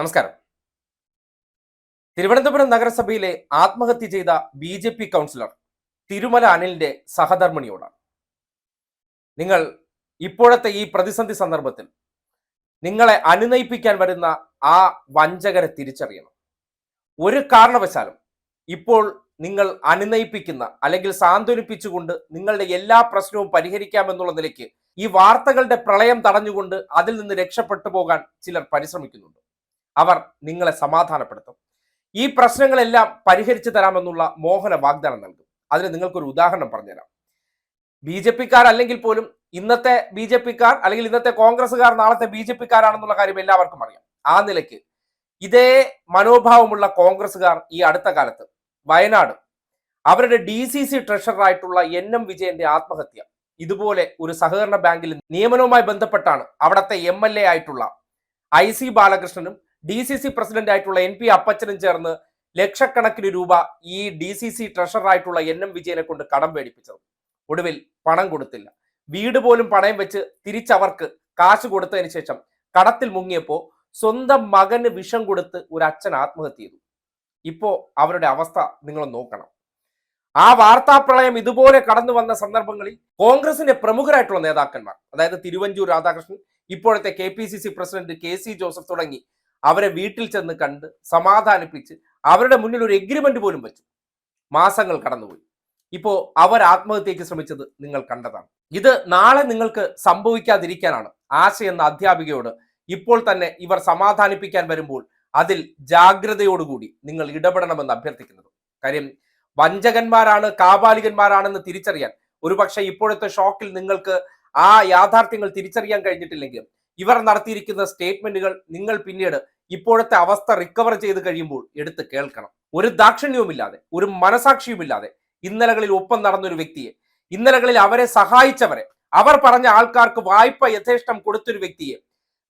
നമസ്കാരം. തിരുവനന്തപുരം നഗരസഭയിലെ ആത്മഹത്യ ചെയ്ത B J P councillor Thirumala അനിലിന്റെ സഹധർമ്മിണിയോടാണ്. നിങ്ങൾ ഇപ്പോഴത്തെ ഈ പ്രതിസന്ധി സന്ദർഭത്തിൽ നിങ്ങളെ അനുനയിപ്പിക്കാൻ വരുന്ന ആ വഞ്ചകരെ തിരിച്ചറിയണം. ഒരു കാരണവശാലും ഇപ്പോൾ നിങ്ങൾ അനുനയിപ്പിക്കുന്ന അല്ലെങ്കിൽ സാന്ത്വനിപ്പിച്ചുകൊണ്ട് നിങ്ങളുടെ എല്ലാ പ്രശ്നവും പരിഹരിക്കാമെന്നുള്ള നിലയ്ക്ക് ഈ വാർത്തകളുടെ പ്രളയം തടഞ്ഞുകൊണ്ട് അതിൽ നിന്ന് രക്ഷപ്പെട്ടു പോകാൻ ചിലർ പരിശ്രമിക്കുന്നുണ്ട്. അവർ നിങ്ങളെ സമാധാനപ്പെടുത്തും. ഈ പ്രശ്നങ്ങളെല്ലാം പരിഹരിച്ചു തരാമെന്നുള്ള മോഹന വാഗ്ദാനം നൽകും. അതിന് നിങ്ങൾക്കൊരു ഉദാഹരണം പറഞ്ഞുതരാം. ബി ജെ പിക്കാർ അല്ലെങ്കിൽ പോലും ഇന്നത്തെ ബി ജെ പിക്കാർ അല്ലെങ്കിൽ ഇന്നത്തെ കോൺഗ്രസ്സുകാർ നാളത്തെ ബി ജെ പിക്കാരാണെന്നുള്ള കാര്യം എല്ലാവർക്കും അറിയാം. ആ നിലയ്ക്ക് ഇതേ മനോഭാവമുള്ള കോൺഗ്രസ്സുകാർ ഈ അടുത്ത കാലത്ത് വയനാട് അവരുടെ ഡി സി സി ട്രഷററായിട്ടുള്ള എൻ എം വിജയന്റെ ആത്മഹത്യ. ഇതുപോലെ ഒരു സഹകരണ ബാങ്കിൽ നിയമനവുമായി ബന്ധപ്പെട്ടാണ് അവിടത്തെ എം എൽ എ ആയിട്ടുള്ള ഐ സി ബാലകൃഷ്ണനും ഡി സി സി പ്രസിഡന്റ് ആയിട്ടുള്ള എൻ പി അപ്പച്ചനും ചേർന്ന് ലക്ഷക്കണക്കിന് രൂപ ഈ ഡി സി സി ട്രഷറായിട്ടുള്ള എൻ എം വിജയനെ കൊണ്ട് കടം മേടിപ്പിച്ചത്. ഒടുവിൽ പണം കൊടുത്തില്ല. വീട് പോലും പണയം വെച്ച് തിരിച്ചവർക്ക് കാശ് കൊടുത്തതിന് ശേഷം കടത്തിൽ മുങ്ങിയപ്പോ സ്വന്തം മകന് വിഷം കൊടുത്ത് ഒരു അച്ഛൻ ആത്മഹത്യ ചെയ്തു. ഇപ്പോ അവരുടെ അവസ്ഥ നിങ്ങൾ നോക്കണം. ആ വാർത്താപ്രളയം ഇതുപോലെ കടന്നു വന്ന സന്ദർഭങ്ങളിൽ കോൺഗ്രസിന്റെ പ്രമുഖരായിട്ടുള്ള നേതാക്കന്മാർ അതായത് തിരുവഞ്ചൂർ രാധാകൃഷ്ണൻ ഇപ്പോഴത്തെ K P C C president K C Joseph തുടങ്ങി അവരെ വീട്ടിൽ ചെന്ന് കണ്ട് സമാധാനിപ്പിച്ച് അവരുടെ മുന്നിൽ ഒരു എഗ്രിമെന്റ് പോലും വെച്ചു. മാസങ്ങൾ കടന്നുപോയി. ഇപ്പോൾ അവർ ആത്മഹത്യക്ക് ശ്രമിച്ചത് നിങ്ങൾ കണ്ടതാണ്. ഇത് നാളെ നിങ്ങൾക്ക് സംഭവിക്കാതിരിക്കാനാണ് ആശ എന്ന അധ്യാപികയോട് ഇപ്പോൾ തന്നെ ഇവർ സമാധാനിപ്പിക്കാൻ വരുമ്പോൾ അതിൽ ജാഗ്രതയോടുകൂടി നിങ്ങൾ ഇടപെടണമെന്ന് അഭ്യർത്ഥിക്കുന്നത്. കാര്യം വഞ്ചകന്മാരാണ് കാബാലികന്മാരാണെന്ന് തിരിച്ചറിയാൻ ഒരുപക്ഷെ ഇപ്പോഴത്തെ ഷോക്കിൽ നിങ്ങൾക്ക് ആ യാഥാർത്ഥ്യങ്ങൾ തിരിച്ചറിയാൻ കഴിഞ്ഞിട്ടില്ലെങ്കിലും ഇവർ നടത്തിയിരിക്കുന്ന സ്റ്റേറ്റ്മെന്റുകൾ നിങ്ങൾ പിന്നീട് ഇപ്പോഴത്തെ അവസ്ഥ റിക്കവർ ചെയ്ത് കഴിയുമ്പോൾ എടുത്ത് കേൾക്കണം. ഒരു ദാക്ഷിണ്യവുമില്ലാതെ ഒരു മനസാക്ഷിയുമില്ലാതെ ഇന്നലകളിൽ ഒപ്പം നടന്നൊരു വ്യക്തിയെ ഇന്നലകളിൽ അവരെ സഹായിച്ചവരെ അവർ പറഞ്ഞ ആൾക്കാർക്ക് വായ്പ യഥേഷ്ടം കൊടുത്തൊരു വ്യക്തിയെ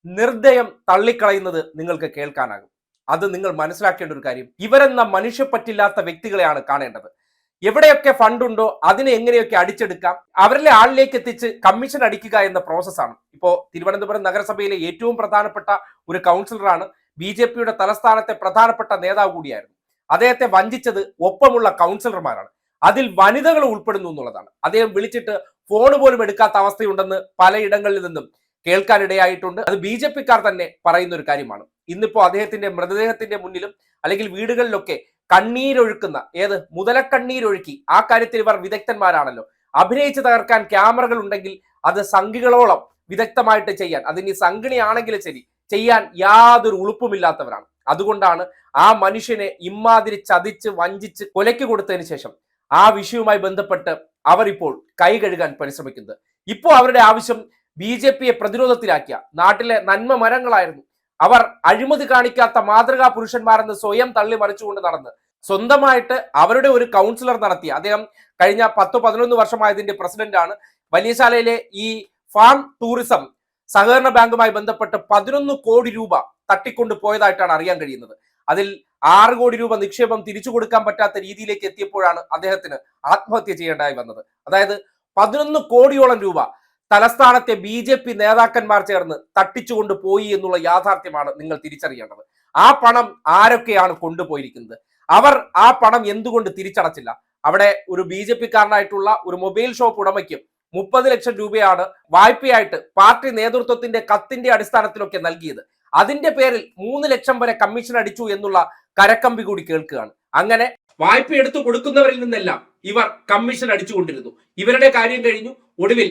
നിർദ്ദയം തള്ളിക്കളയുന്നത് നിങ്ങൾക്ക് കേൾക്കാനാകും. അത് നിങ്ങൾ മനസ്സിലാക്കേണ്ട ഒരു കാര്യം. ഇവരെന്ന മനുഷ്യപ്പറ്റില്ലാത്ത വ്യക്തികളെയാണ് കാണേണ്ടത്. എവിടെയൊക്കെ ഫണ്ടുണ്ടോ അതിനെ എങ്ങനെയൊക്കെ അടിച്ചെടുക്കാം? അവരിലെ ആളിലേക്ക് എത്തിച്ച് കമ്മീഷൻ അടിക്കുക എന്ന പ്രോസസ്സാണ് ഇപ്പോൾ തിരുവനന്തപുരം നഗരസഭയിലെ ഏറ്റവും പ്രധാനപ്പെട്ട ഒരു കൗൺസിലറാണ് ബി ജെ പിയുടെ തലസ്ഥാനത്തെ പ്രധാനപ്പെട്ട നേതാവ് കൂടിയായിരുന്നു. അദ്ദേഹത്തെ വഞ്ചിച്ചത് ഒപ്പമുള്ള കൗൺസിലർമാരാണ് അതിൽ വനിതകൾ ഉൾപ്പെടുന്നു എന്നുള്ളതാണ്. അദ്ദേഹം വിളിച്ചിട്ട് ഫോൺ പോലും എടുക്കാത്ത അവസ്ഥയുണ്ടെന്ന് പലയിടങ്ങളിൽ നിന്നും കേൾക്കാനിടയായിട്ടുണ്ട്. അത് ബി ജെ പിക്കാർ തന്നെ പറയുന്ന ഒരു കാര്യമാണ്. ഇന്നിപ്പോ അദ്ദേഹത്തിന്റെ മൃതദേഹത്തിന്റെ മുന്നിലും അല്ലെങ്കിൽ വീടുകളിലൊക്കെ കണ്ണീരൊഴുക്കുന്ന ഏത്? മുതലക്കണ്ണീരൊഴുക്കി. ആ കാര്യത്തിൽ ഇവർ വിദഗ്ധന്മാരാണല്ലോ. അഭിനയിച്ച് തകർക്കാൻ ക്യാമറകൾ ഉണ്ടെങ്കിൽ അത് സംഘികളോളം വിദഗ്ധമായിട്ട് ചെയ്യാൻ അതിനി സംഘിണിയാണെങ്കിൽ ശരി ചെയ്യാൻ യാതൊരു ഉളുപ്പുമില്ലാത്തവരാണ്. അതുകൊണ്ടാണ് ആ മനുഷ്യനെ ഇമ്മാതിരി ചതിച്ച് വഞ്ചിച്ച് കൊലയ്ക്ക് കൊടുത്തതിന് ശേഷം ആ വിഷയവുമായി ബന്ധപ്പെട്ട് അവർ ഇപ്പോൾ കൈ കഴുകാൻ പരിശ്രമിക്കുന്നത്. ഇപ്പോൾ അവരുടെ ആവശ്യം ബി ജെ പിയെ പ്രതിരോധത്തിലാക്കിയ നാട്ടിലെ നന്മ മരങ്ങളായിരുന്നു അവർ അഴിമതി കാണിക്കാത്ത മാതൃകാ പുരുഷന്മാരെന്ന് സ്വയം തള്ളി മറിച്ചുകൊണ്ട് നടന്ന്. സ്വന്തമായിട്ട് അവരുടെ ഒരു കൗൺസിലർ നടത്തി. അദ്ദേഹം കഴിഞ്ഞ പത്ത് പതിനൊന്ന് വർഷമായതിന്റെ പ്രസിഡന്റാണ് വലിയശാലയിലെ ഈ ഫാം ടൂറിസം സഹകരണ ബാങ്കുമായി ബന്ധപ്പെട്ട് പതിനൊന്ന് കോടി രൂപ തട്ടിക്കൊണ്ട് പോയതായിട്ടാണ് അറിയാൻ കഴിയുന്നത്. അതിൽ ആറ് കോടി രൂപ നിക്ഷേപം തിരിച്ചു കൊടുക്കാൻ പറ്റാത്ത രീതിയിലേക്ക് എത്തിയപ്പോഴാണ് അദ്ദേഹത്തിന് ആത്മഹത്യ ചെയ്യേണ്ടതായി വന്നത്. അതായത് പതിനൊന്ന് കോടിയോളം രൂപ തലസ്ഥാനത്തെ ബി ജെ പി നേതാക്കന്മാർ ചേർന്ന് തട്ടിച്ചുകൊണ്ട് പോയി എന്നുള്ള യാഥാർത്ഥ്യമാണ് നിങ്ങൾ തിരിച്ചറിയേണ്ടത്. ആ പണം ആരൊക്കെയാണ് കൊണ്ടുപോയിരിക്കുന്നത്? അവർ ആ പണം എന്തുകൊണ്ട് തിരിച്ചടച്ചില്ല? അവിടെ ഒരു ബി ജെ പിക്കാരനായിട്ടുള്ള ഒരു മൊബൈൽ ഷോപ്പ് ഉടമയ്ക്ക് മുപ്പത് ലക്ഷം രൂപയാണ് വായ്പയായിട്ട് പാർട്ടി നേതൃത്വത്തിന്റെ കത്തിന്റെ അടിസ്ഥാനത്തിലൊക്കെ നൽകിയത്. അതിന്റെ പേരിൽ മൂന്ന് ലക്ഷം വരെ കമ്മീഷൻ അടിച്ചു എന്നുള്ള കരക്കമ്പി കൂടി കേൾക്കുകയാണ്. അങ്ങനെ വായ്പ എടുത്തു കൊടുക്കുന്നവരിൽ നിന്നെല്ലാം ഇവർ കമ്മീഷൻ അടിച്ചുകൊണ്ടിരുന്നു. ഇവരുടെ കാര്യം കഴിഞ്ഞു. ഒടുവിൽ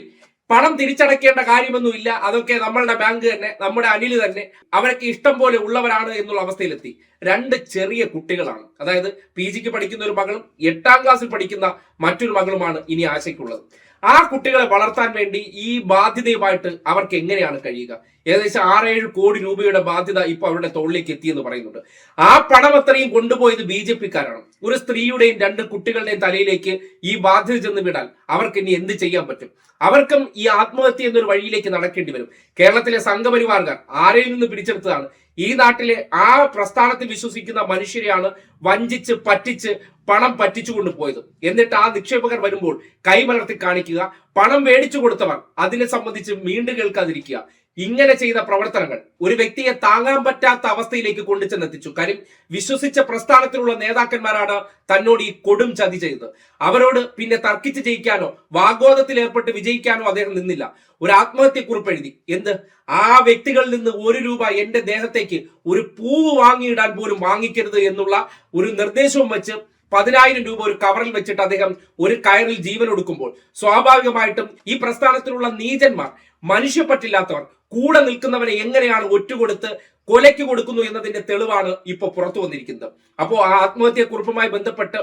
പണം തിരിച്ചടക്കേണ്ട കാര്യമൊന്നുമില്ല. അതൊക്കെ നമ്മളുടെ ബാങ്ക് തന്നെ നമ്മുടെ അനിൽ തന്നെ അവരൊക്കെ ഇഷ്ടം പോലെ ഉള്ളവരാണ് എന്നുള്ള അവസ്ഥയിലെത്തി. രണ്ട് ചെറിയ കുട്ടികളാണ്. അതായത് പി ജിക്ക് പഠിക്കുന്ന ഒരു മകളും എട്ടാം ക്ലാസ്സിൽ പഠിക്കുന്ന മറ്റൊരു മകളുമാണ് ഇനി ആശയ്ക്കുള്ളത്. ആ കുട്ടികളെ വളർത്താൻ വേണ്ടി ഈ ബാധ്യതയുമായിട്ട് അവർക്ക് എങ്ങനെയാണ് കഴിയുക? ഏകദേശം ആറേഴ് കോടി രൂപയുടെ ബാധ്യത ഇപ്പൊ അവരുടെ തോളിലേക്ക് എത്തി എന്ന് പറയുന്നുണ്ട്. ആ പണം അത്രയും കൊണ്ടുപോയത് ബി ജെ പിക്കാരാണ്. ഒരു സ്ത്രീയുടെയും രണ്ട് കുട്ടികളുടെയും തലയിലേക്ക് ഈ ബാധ്യത ചെന്ന് വിടാൻ അവർക്ക് ഇനി എന്ത് ചെയ്യാൻ പറ്റും? അവർക്കും ഈ ആത്മഹത്യ എന്നൊരു വഴിയിലേക്ക് നടക്കേണ്ടി വരും. കേരളത്തിലെ സംഘപരിവാർകാർ ആരെയിൽ നിന്ന് പിടിച്ചെടുത്തതാണ്. ഈ നാട്ടിലെ ആ പ്രസ്ഥാനത്തിൽ വിശ്വസിക്കുന്ന മനുഷ്യരെയാണ് വഞ്ചിച്ച് പറ്റിച്ച് പണം പറ്റിച്ചു കൊണ്ടുപോയത് എന്നിട്ട് ആ നിക്ഷേപകർ വരുമ്പോൾ കൈമലർത്തി കാണിക്കുക പണം മേടിച്ചു കൊടുത്തവർ. അതിനെ സംബന്ധിച്ച് വീണ്ടും കേൾക്കാതിരിക്കുക ഇങ്ങനെ ചെയ്ത പ്രവർത്തനങ്ങൾ ഒരു വ്യക്തിയെ താങ്ങാൻ പറ്റാത്ത അവസ്ഥയിലേക്ക് കൊണ്ടുചെന്നെത്തിച്ചു. കാര്യം വിശ്വസിച്ച പ്രസ്ഥാനത്തിലുള്ള നേതാക്കന്മാരാണ് തന്നോട് ഈ കൊടും ചതി ചെയ്തത്. അവരോട് പിന്നെ തർക്കിച്ച് ജയിക്കാനോ വാഗ്വാദത്തിൽ ഏർപ്പെട്ട് വിജയിക്കാനോ അദ്ദേഹം നിന്നില്ല. ഒരു ആത്മഹത്യക്കുറിപ്പ് എഴുതി. എന്ത്? ആ വ്യക്തികളിൽ നിന്ന് ഒരു രൂപ എന്റെ ദേഹത്തേക്ക് ഒരു പൂവ് വാങ്ങിയിടാൻ പോലും വാങ്ങിക്കരുത് എന്നുള്ള ഒരു നിർദ്ദേശവും വെച്ച് പതിനായിരം രൂപ ഒരു കവറിൽ വെച്ചിട്ട് അദ്ദേഹം ഒരു കയറിൽ ജീവൻ ഒടുക്കുമ്പോൾ സ്വാഭാവികമായിട്ടും ഈ പ്രസ്ഥാനത്തിലുള്ള നീചന്മാർ മനുഷ്യപ്പറ്റില്ലാത്തവർ കൂടെ നിൽക്കുന്നവനെ എങ്ങനെയാണ് ഒറ്റുകൊടുത്ത് കൊലയ്ക്ക് കൊടുക്കുന്നു എന്നതിന്റെ തെളിവാണ് ഇപ്പോൾ പുറത്തു വന്നിരിക്കുന്നത്. അപ്പോ ആ ആത്മഹത്യക്കുറിപ്പുമായി ബന്ധപ്പെട്ട്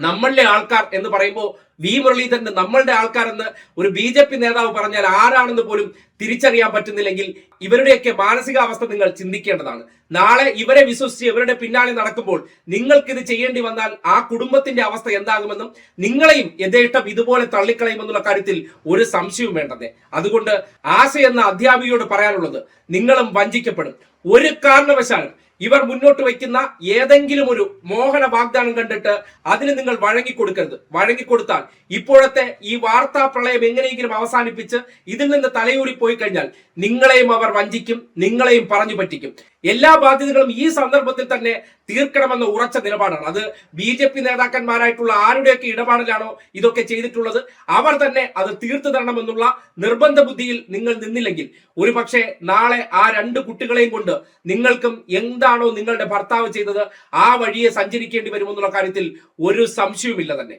നമ്മളിലെ ആൾക്കാർ എന്ന് പറയുമ്പോൾ വി മുരളീധരൻ നമ്മളുടെ ആൾക്കാർ എന്ന് ഒരു ബി ജെ പി നേതാവ് പറഞ്ഞാൽ ആരാണെന്ന് പോലും തിരിച്ചറിയാൻ പറ്റുന്നില്ലെങ്കിൽ ഇവരുടെയൊക്കെ മാനസികാവസ്ഥ നിങ്ങൾ ചിന്തിക്കേണ്ടതാണ്. നാളെ ഇവരെ വിശ്വസിച്ച് ഇവരുടെ പിന്നാലെ നടക്കുമ്പോൾ നിങ്ങൾക്കിത് ചെയ്യേണ്ടി വന്നാൽ ആ കുടുംബത്തിന്റെ അവസ്ഥ എന്താകുമെന്നും നിങ്ങളെയും യഥേഷ്ടം ഇതുപോലെ തള്ളിക്കളയുമെന്നുള്ള കാര്യത്തിൽ ഒരു സംശയവും വേണ്ടതേ അതുകൊണ്ട് ആശ എന്ന അധ്യാപികയോട് പറയാനുള്ളത് നിങ്ങളും വഞ്ചിക്കപ്പെടും. ഒരു കാരണവശാലും ഇവർ മുന്നോട്ട് വയ്ക്കുന്ന ഏതെങ്കിലും ഒരു മോഹന വാഗ്ദാനം കണ്ടിട്ട് അതിന് നിങ്ങൾ വഴങ്ങിക്കൊടുക്കരുത്. വഴങ്ങിക്കൊടുത്താൽ ഇപ്പോഴത്തെ ഈ വാർത്താ പ്രളയം എങ്ങനെയെങ്കിലും അവസാനിപ്പിച്ച് ഇതിൽ നിന്ന് തലയൂരി പോയി കഴിഞ്ഞാൽ നിങ്ങളെയും അവർ വഞ്ചിക്കും നിങ്ങളെയും പറഞ്ഞു പറ്റിക്കും. എല്ലാ ബാധ്യതകളും ഈ സന്ദർഭത്തിൽ തന്നെ തീർക്കണമെന്ന ഉറച്ച നിലപാടാണ്. അത് ബി ജെ പി നേതാക്കന്മാരായിട്ടുള്ള ആരുടെയൊക്കെ ഇടപാടിലാണോ ഇതൊക്കെ ചെയ്തിട്ടുള്ളത്? അവർ തന്നെ അത് തീർത്തു തരണമെന്നുള്ള നിർബന്ധ ബുദ്ധിയിൽ നിങ്ങൾ നിന്നില്ലെങ്കിൽ ഒരു പക്ഷേ നാളെ ആ രണ്ട് കുട്ടികളെയും കൊണ്ട് നിങ്ങൾക്കും എന്താണോ നിങ്ങളുടെ ഭർത്താവ് ചെയ്തത് ആ വഴിയെ സഞ്ചരിക്കേണ്ടി വരുമെന്നുള്ള കാര്യത്തിൽ ഒരു സംശയവുമില്ല തന്നെ.